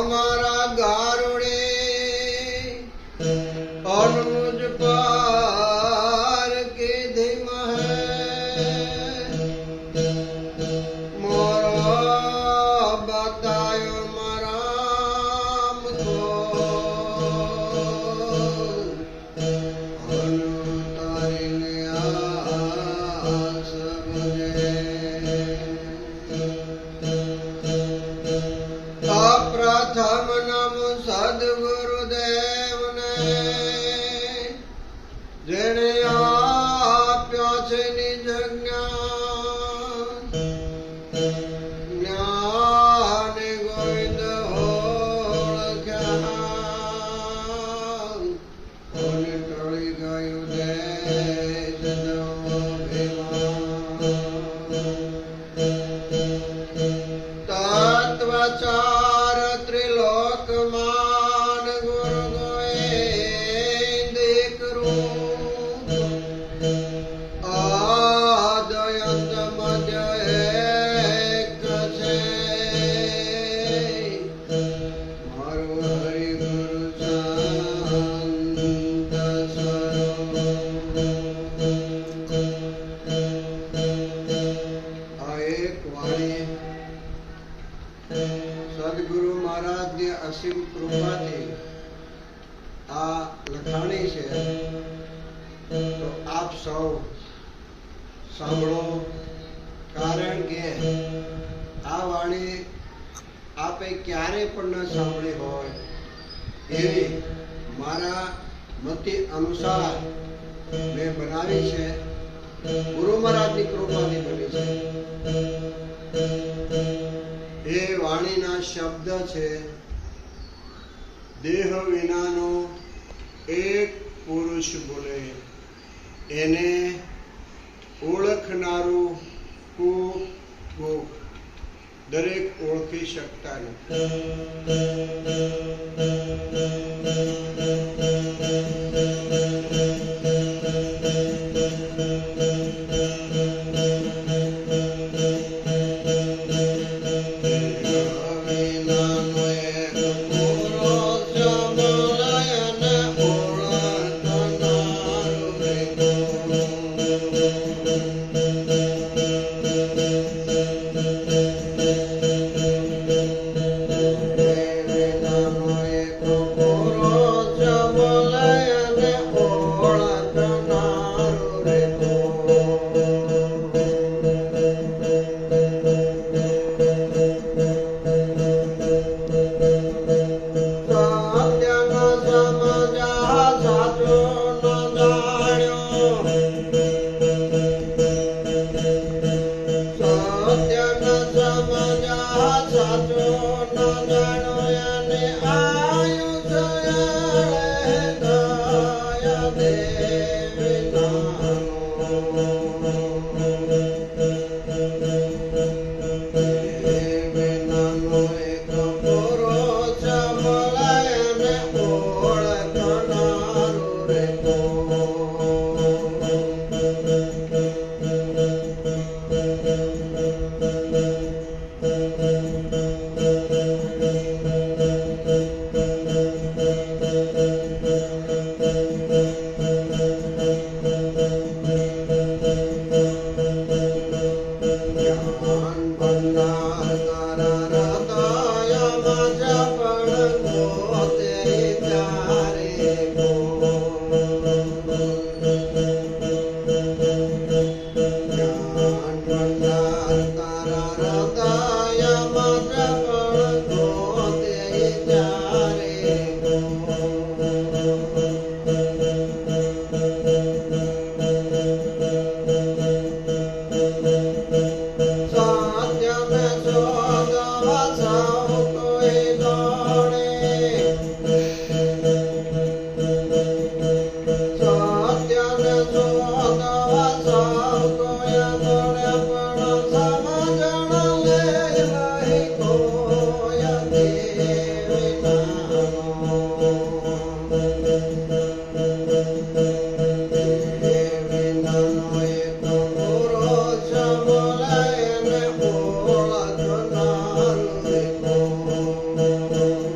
हमारा गा અપ્રથમ નમ સદગુરુદેવને જેણે આપ્યો છે નિજ જ્ઞાન ગોવિંદ ઓળખ્યા ટળી ગયું દેશ તત્વચાર સૌ સાંભળો. કારણ કે આ વાણી આપે ક્યારે પણ ન સાંભળી હોય. એવી મારા મતિ અનુસાર મેં બનાવી છે. ગુરુ મહારાજની કૃપાથી બની છે. એ વાણીના શબ્દ છે, દેહ વિનાનો એક પુરુષ બોલે. એને ઓળખનારું કો દરેક ઓળખી શકતા નથી. સત્યનો Música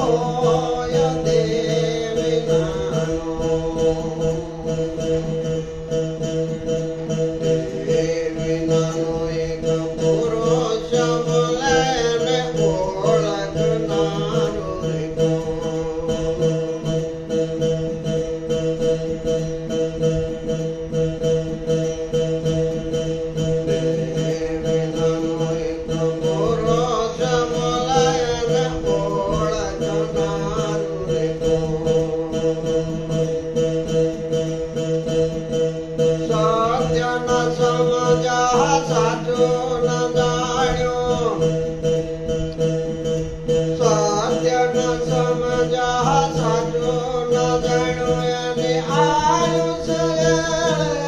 Oh, yeah, يا بحال سلام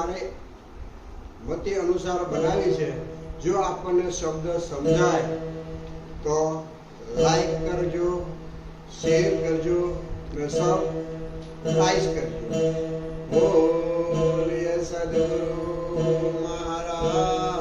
મારે મતે અનુસાર બનાવી છે. જો આપણને શબ્દ સમજાય, તો લાઈક કરજો શેર કરજો, ને સબસ્ક્રાઇબ કરજો. બોલીએ સદગુરુ મહારાજની